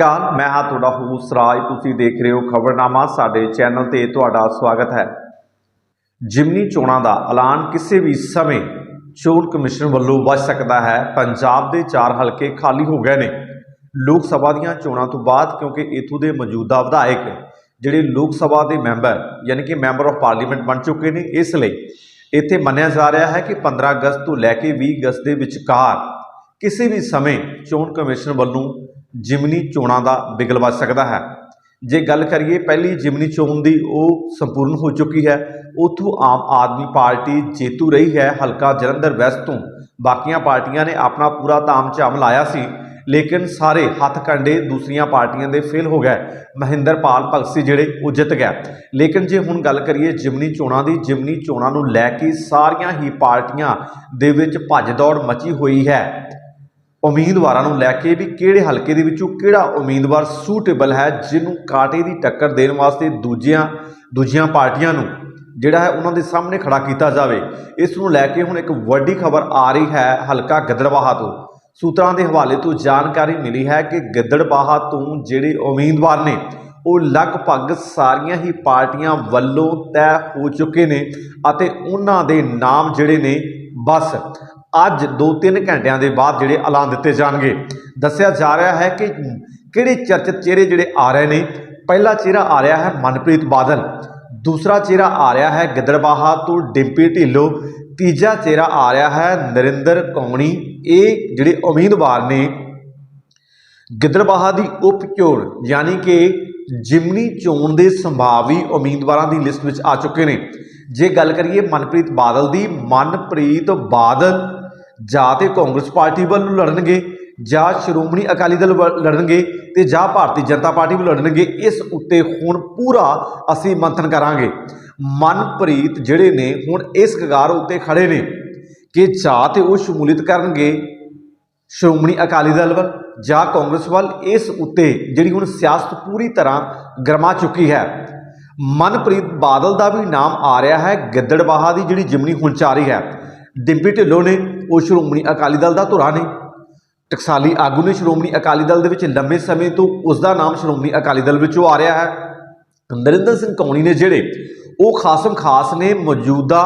ਸ਼੍ਰੀ ਮੈਂ ਹਾਂ ਤੁਹਾਡਾ ਹੋਸਟ ਰਾਜ। ਤੁਸੀਂ ਦੇਖ ਰਹੇ ਹੋ ਖਬਰਨਾਮਾ, ਸਾਡੇ ਚੈਨਲ ਤੇ ਤੁਹਾਡਾ ਸਵਾਗਤ ਹੈ। ਜਿਮਨੀ ਚੋਣਾਂ ਦਾ ਐਲਾਨ ਕਿਸੇ ਵੀ ਸਮੇਂ ਚੋਣ ਕਮਿਸ਼ਨ ਵੱਲੋਂ ਵੱਜ ਸਕਦਾ ਹੈ। ਪੰਜਾਬ ਦੇ ਚਾਰ ਹਲਕੇ ਖਾਲੀ ਹੋ ਗਏ ਨੇ। ਲੋਕ ਸਭਾ ਦੀਆਂ ਚੋਣਾਂ ਤੋਂ ਬਾਅਦ, ਕਿਉਂਕਿ ਇਥੋਂ ਦੇ ਮੌਜੂਦਾ ਵਿਧਾਇਕ ਜਿਹੜੇ ਲੋਕ ਸਭਾ ਦੇ ਮੈਂਬਰ, ਯਾਨੀ ਕਿ ਮੈਂਬਰ ਆਫ ਪਾਰਲੀਮੈਂਟ ਬਣ ਚੁੱਕੇ ਨੇ, ਇਸ ਲਈ ਇੱਥੇ ਮੰਨਿਆ ਜਾ ਰਿਹਾ ਹੈ ਕਿ 15 ਅਗਸਤ ਤੋਂ ਲੈ ਕੇ 20 ਅਗਸਤ ਦੇ ਵਿਚਕਾਰ ਕਿਸੇ ਵੀ ਸਮੇਂ ਚੋਣ ਕਮਿਸ਼ਨ ਵੱਲੋਂ ਜਿਮਨੀ ਚੋਣਾਂ ਦਾ ਬਿਗਲ ਵੱਜ ਸਕਦਾ ਹੈ। ਜੇ ਗੱਲ ਕਰੀਏ ਪਹਿਲੀ ਜਿਮਨੀ ਚੋਣ ਦੀ, ਉਹ ਸੰਪੂਰਨ ਹੋ ਚੁੱਕੀ ਹੈ। ਉਥੋਂ ਆਮ ਆਦਮੀ ਪਾਰਟੀ ਜੇਤੂ ਰਹੀ ਹੈ, ਹਲਕਾ ਜਲੰਧਰ ਵੈਸਟ ਤੋਂ। ਬਾਕੀਆਂ ਪਾਰਟੀਆਂ ਨੇ ਆਪਣਾ ਪੂਰਾ ਤਾਮ ਝਾਮ ਲਾਇਆ ਸੀ, ਲੇਕਿਨ ਸਾਰੇ ਹੱਥ ਕੰਡੇ ਦੂਸਰੀਆਂ ਪਾਰਟੀਆਂ ਦੇ ਫੇਲ ਹੋ ਗਏ। ਮਹਿੰਦਰਪਾਲ ਭਗਤ ਸੀ ਜਿਹੜੇ, ਉਹ ਜਿੱਤ ਗਏ। ਲੇਕਿਨ ਜੇ ਹੁਣ ਗੱਲ ਕਰੀਏ ਜਿਮਨੀ ਚੋਣਾਂ ਦੀ, ਜਿਮਨੀ ਚੋਣਾਂ ਨੂੰ ਲੈ ਕੇ ਸਾਰੀਆਂ ਹੀ ਪਾਰਟੀਆਂ ਦੇ ਵਿੱਚ ਭੱਜ ਦੌੜ ਮਚੀ ਹੋਈ ਹੈ। ਉਮੀਦਵਾਰਾਂ ਨੂੰ ਲੈ ਕੇ ਵੀ ਕਿਹੜੇ ਹਲਕੇ ਦੇ ਵਿੱਚੋਂ ਕਿਹੜਾ ਉਮੀਦਵਾਰ ਸੂਟੇਬਲ ਹੈ, ਜਿਹਨੂੰ ਕਾਟੇ ਦੀ ਟੱਕਰ ਦੇਣ ਵਾਸਤੇ ਦੂਜੀਆਂ ਦੂਜੀਆਂ ਪਾਰਟੀਆਂ ਨੂੰ ਜਿਹੜਾ ਹੈ ਉਹਨਾਂ ਦੇ ਸਾਹਮਣੇ ਖੜਾ ਕੀਤਾ ਜਾਵੇ। ਇਸ ਨੂੰ ਲੈ ਕੇ ਹੁਣ ਇੱਕ ਵੱਡੀ ਖਬਰ ਆ ਰਹੀ ਹੈ ਹਲਕਾ ਗਿੱਦੜਬਾਹਾ ਤੋਂ। ਸੂਤਰਾਂ ਦੇ ਹਵਾਲੇ ਤੋਂ ਜਾਣਕਾਰੀ ਮਿਲੀ ਹੈ ਕਿ ਗਿੱਦੜਬਾਹਾ ਤੋਂ ਜਿਹੜੇ ਉਮੀਦਵਾਰ ਨੇ, ਉਹ ਲਗਭਗ ਸਾਰੀਆਂ ਹੀ ਪਾਰਟੀਆਂ ਵੱਲੋਂ ਤੈਅ ਹੋ ਚੁੱਕੇ ਨੇ ਅਤੇ ਉਹਨਾਂ ਦੇ ਨਾਮ ਜਿਹੜੇ ਨੇ, ਬਸ ਅੱਜ 2-3 ਘੰਟਿਆਂ ਦੇ ਬਾਅਦ ਜਿਹੜੇ ਐਲਾਨ ਦਿੱਤੇ ਜਾਣਗੇ। ਦੱਸਿਆ ਜਾ ਰਿਹਾ ਹੈ ਕਿ ਕਿਹੜੇ ਚਰਚਿਤ ਚਿਹਰੇ ਜਿਹੜੇ ਆ ਰਹੇ ਨੇ? ਪਹਿਲਾ ਚਿਹਰਾ ਆ ਰਿਹਾ ਹੈ ਮਨਪ੍ਰੀਤ ਬਾਦਲ। ਦੂਸਰਾ ਚਿਹਰਾ ਆ ਰਿਹਾ ਹੈ ਗਿੱਦੜਬਾਹਾ ਤੋਂ ਡਿੰਪੀ ਢਿੱਲੋਂ। ਤੀਜਾ ਚਿਹਰਾ ਆ ਰਿਹਾ ਹੈ ਨਰਿੰਦਰ ਕੌਣੀ। ਇਹ ਜਿਹੜੇ ਉਮੀਦਵਾਰ ਨੇ, ਗਿੱਦੜਬਾਹਾ ਦੀ ਉਪ ਚੋਣ, ਯਾਨੀ ਕਿ ਜਿਮਨੀ ਚੋਣ ਦੇ ਸੰਭਾਵੀ ਉਮੀਦਵਾਰਾਂ ਦੀ ਲਿਸਟ ਵਿੱਚ ਆ ਚੁੱਕੇ ਨੇ। ਜੇ ਗੱਲ ਕਰੀਏ ਮਨਪ੍ਰੀਤ ਬਾਦਲ ਦੀ, ਮਨਪ੍ਰੀਤ ਬਾਦਲ ਜਾਂ ਤੇ ਕਾਂਗਰਸ ਪਾਰਟੀ ਵੱਲੋਂ ਲੜਨਗੇ, ਜਾਂ ਸ਼੍ਰੋਮਣੀ ਅਕਾਲੀ ਦਲ ਵੱਲ ਲੜਨਗੇ, ਤੇ ਜਾਂ ਭਾਰਤੀ ਜਨਤਾ ਪਾਰਟੀ ਵੀ ਲੜਨਗੇ, ਇਸ ਉੱਤੇ ਹੁਣ ਪੂਰਾ ਅਸੀਂ ਮੰਥਨ ਕਰਾਂਗੇ। ਮਨਪ੍ਰੀਤ ਜਿਹੜੇ ਨੇ, ਹੁਣ ਇਸ ਕਗਾਰ ਉੱਤੇ ਖੜੇ ਨੇ ਕਿ ਜਾਂ ਤੇ ਉਹ ਸ਼ਮੂਲੀਅਤ ਕਰਨਗੇ ਸ਼੍ਰੋਮਣੀ ਅਕਾਲੀ ਦਲ ਵੱਲ, ਜਾਂ ਕਾਂਗਰਸ ਵੱਲ, ਇਸ ਉੱਤੇ ਜਿਹੜੀ ਹੁਣ ਸਿਆਸਤ ਪੂਰੀ ਤਰ੍ਹਾਂ ਗਰਮਾ ਚੁੱਕੀ ਹੈ। ਮਨਪ੍ਰੀਤ ਬਾਦਲ ਦਾ ਵੀ ਨਾਮ ਆ ਰਿਹਾ ਹੈ, ਗਿੱਦੜਬਾਹਾ ਦੀ ਜਿਹੜੀ ਜਿਮਨੀ ਹੁਣ ਚ ਹੈ। ਡਿੰਪੀ ਢਿੱਲੋਂ ਨੇ, ਉਹ ਸ਼੍ਰੋਮਣੀ ਅਕਾਲੀ ਦਲ ਦਾ ਧੁਰਾ ਨੇ। ਟਕਸਾਲੀ ਆਗੂ ਨੇ ਸ਼੍ਰੋਮਣੀ ਅਕਾਲੀ ਦਲ ਦੇ ਵਿੱਚ ਲੰਬੇ ਸਮੇਂ ਤੋਂ ਉਸ ਦਾ ਨਾਮ ਸ਼੍ਰੋਮਣੀ ਅਕਾਲੀ ਦਲ ਵਿੱਚੋਂ ਆ ਰਿਹਾ ਹੈ। ਨਰਿੰਦਰ ਸਿੰਘ ਕੌਣੀ ਨੇ ਜਿਹੜੇ ਉਹ ਖਾਸਮ ਖਾਸ ਨੇ, ਮੌਜੂਦਾ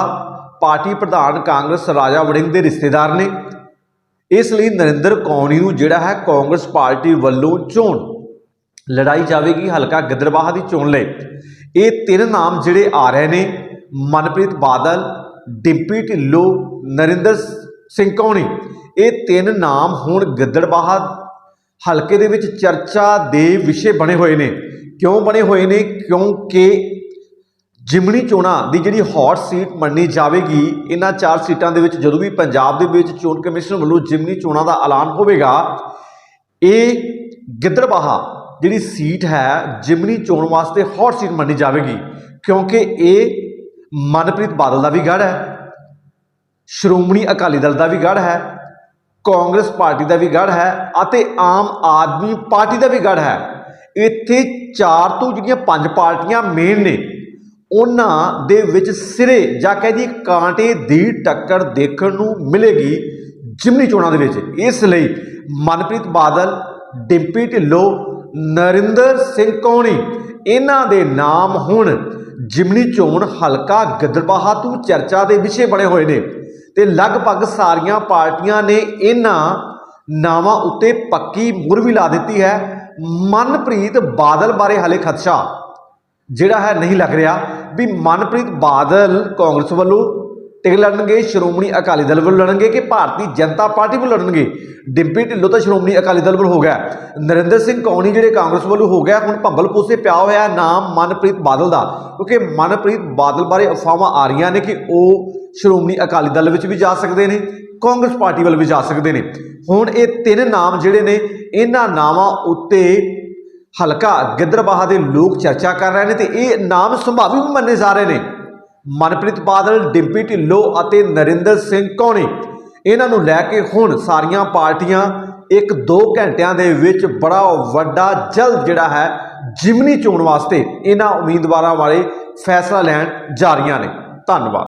ਪਾਰਟੀ ਪ੍ਰਧਾਨ ਕਾਂਗਰਸ ਰਾਜਾ ਵੜਿੰਗ ਦੇ ਰਿਸ਼ਤੇਦਾਰ ਨੇ। ਇਸ ਲਈ ਨਰਿੰਦਰ ਕੌਣੀ ਨੂੰ ਜਿਹੜਾ ਹੈ ਕਾਂਗਰਸ ਪਾਰਟੀ ਵੱਲੋਂ ਚੋਣ, ਲੜਾਈ ਜਾਵੇਗੀ, ਹਲਕਾ ਗਿੱਦੜਬਾਹਾ ਦੀ ਚੋਣ ਲਈ। ਇਹ ਤਿੰਨ ਨਾਮ ਜਿਹੜੇ ਆ ਰਹੇ ਨੇ, ਮਨਪ੍ਰੀਤ ਬਾਦਲ ਡਿੰਪੀ ਢਿੱਲੋਂ ਨਰਿੰਦਰ ਸਿੰਘ ਕੌਣੀ। ਇਹ ਤਿੰਨ ਨਾਮ ਹੁਣ ਗਿੱਦੜਬਾਹਾ ਹਲਕੇ ਦੇ ਵਿੱਚ ਚਰਚਾ ਦੇ ਵਿਸ਼ੇ ਬਣੇ ਹੋਏ ਨੇ। ਕਿਉਂ ਬਣੇ ਹੋਏ ਨੇ? ਕਿਉਂਕਿ ਜਿਮਣੀ ਚੋਣਾਂ ਦੀ ਜਿਹੜੀ ਹੌਟ ਸੀਟ ਮੰਨੀ ਜਾਵੇਗੀ, ਇਹਨਾਂ ਚਾਰ ਸੀਟਾਂ ਦੇ ਵਿੱਚ ਜਦੋਂ ਵੀ ਪੰਜਾਬ ਦੇ ਵਿੱਚ ਚੋਣ ਕਮਿਸ਼ਨ ਵੱਲੋਂ ਜਿਮਣੀ ਚੋਣਾਂ ਦਾ ਐਲਾਨ ਹੋਵੇਗਾ, ਇਹ ਗਿੱਦੜਬਾਹਾ ਜਿਹੜੀ ਸੀਟ ਹੈ ਜਿਮਨੀ ਚੋਣ ਵਾਸਤੇ ਹੌਟ ਸੀਟ ਮੰਨੀ ਜਾਵੇਗੀ। ਕਿਉਂਕਿ ਇਹ ਮਨਪ੍ਰੀਤ ਬਾਦਲ ਦਾ ਵੀ ਗੜ ਹੈ। ਸ਼੍ਰੋਮਣੀ ਅਕਾਲੀ ਦਲ ਦਾ ਵੀ ਗੜ ਹੈ। ਕਾਂਗਰਸ ਪਾਰਟੀ ਦਾ ਵੀ ਗੜ ਹੈ ਅਤੇ ਆਮ ਆਦਮੀ ਪਾਰਟੀ ਦਾ ਵੀ ਗੜ ਹੈ। ਇੱਥੇ ਚਾਰ ਤੋਂ ਜਿਹੜੀਆਂ ਪੰਜ ਪਾਰਟੀਆਂ ਮੇਨ ਨੇ, ਉਹਨਾਂ ਦੇ ਵਿੱਚ ਸਿਰੇ ਜਾਂ ਕਹਿ ਦਈਏ ਕਾਂਟੇ ਦੀ ਟੱਕਰ ਦੇਖਣ ਨੂੰ ਮਿਲੇਗੀ ਜਿਮਨੀ ਚੋਣਾਂ ਦੇ ਵਿੱਚ। ਇਸ ਲਈ ਮਨਪ੍ਰੀਤ ਬਾਦਲ, ਡਿੰਪੀ ਢਿੱਲੋਂ, ਨਰਿੰਦਰ ਸਿੰਘ ਕੌਣੀ ਇਹਨਾਂ ਦੇ ਨਾਮ ਹੁਣ ਜਿਮਨੀ ਚੋਣ ਹਲਕਾ ਗਿੱਦੜਬਾਹਾ ਤੋਂ ਚਰਚਾ ਦੇ ਵਿਸ਼ੇ ਬਣੇ ਹੋਏ ਨੇ ਤੇ ਲਗਭਗ ਸਾਰੀਆਂ ਪਾਰਟੀਆਂ ਨੇ ਇਹਨਾਂ ਨਾਵਾਂ ਉੱਤੇ ਪੱਕੀ ਮੁਰ ਵੀ ਲਾ ਦਿੱਤੀ ਹੈ। ਮਨਪ੍ਰੀਤ ਬਾਦਲ ਬਾਰੇ ਹਲੇ ਖਦਸ਼ਾ, ਜਿਹੜਾ ਹੈ ਨਹੀਂ ਲੱਗ ਰਿਹਾ ਵੀ ਮਨਪ੍ਰੀਤ ਬਾਦਲ ਕਾਂਗਰਸ ਵੱਲੋਂ ਟਿਕਟ ਲੜਨਗੇ ਸ਼੍ਰੋਮਣੀ ਅਕਾਲੀ ਦਲ ਵੱਲੋਂ ਲੜਨਗੇ ਕਿ ਭਾਰਤੀ ਜਨਤਾ ਪਾਰਟੀ ਵੱਲੋਂ ਲੜਨਗੇ? ਡਿੰਪੀ ਢਿੱਲੋਂ ਤਾਂ ਸ਼੍ਰੋਮਣੀ ਅਕਾਲੀ ਦਲ ਵੱਲੋਂ ਹੋ ਗਿਆ। ਨਰਿੰਦਰ ਸਿੰਘ ਕੌਣੀ ਜਿਹੜੇ ਕਾਂਗਰਸ ਵੱਲੋਂ ਹੋ ਗਿਆ, ਹੁਣ ਭੰਬਲ ਪੋਸੇ ਪਿਆ ਹੋਇਆ ਨਾਮ ਮਨਪ੍ਰੀਤ ਬਾਦਲ ਦਾ। ਕਿਉਂਕਿ ਮਨਪ੍ਰੀਤ ਬਾਦਲ ਬਾਰੇ ਅਫਵਾਹਾਂ ਆ ਰਹੀਆਂ ਨੇ ਕਿ ਉਹ ਸ਼੍ਰੋਮਣੀ ਅਕਾਲੀ ਦਲ ਵਿੱਚ ਵੀ ਜਾ ਸਕਦੇ ਨੇ, ਕਾਂਗਰਸ ਪਾਰਟੀ ਵੱਲ ਵੀ ਜਾ ਸਕਦੇ ਨੇ। ਹੁਣ ਇਹ ਤਿੰਨ ਨਾਮ ਜਿਹੜੇ ਨੇ, ਇਹਨਾਂ ਨਾਵਾਂ ਉੱਤੇ ਹਲਕਾ ਗਿੱਦੜਬਾਹਾ ਦੇ ਲੋਕ ਚਰਚਾ ਕਰ ਰਹੇ ਨੇ ਤੇ ਇਹ ਨਾਮ ਸੰਭਾਵੀ ਵੀ ਮੰਨੇ ਜਾ ਰਹੇ ਨੇ। ਮਨਪ੍ਰੀਤ ਬਾਦਲ, ਡਿੰਪੀ ਢਿੱਲੋਂ ਅਤੇ ਨਰਿੰਦਰ ਸਿੰਘ ਕੌਣੀ। ਇਹਨਾਂ ਨੂੰ ਲੈ ਕੇ ਹੁਣ ਸਾਰੀਆਂ ਪਾਰਟੀਆਂ ਇੱਕ 2 ਘੰਟਿਆਂ ਦੇ ਵਿੱਚ ਬੜਾ ਵੱਡਾ ਜਲਦ ਜਿਹੜਾ ਹੈ, ਜਿਮਨੀ ਚੋਣ ਵਾਸਤੇ ਇਹਨਾਂ ਉਮੀਦਵਾਰਾਂ ਵਾਲੇ ਫੈਸਲਾ ਲੈਣ ਜਾ ਰਹੀਆਂ ਨੇ। ਧੰਨਵਾਦ।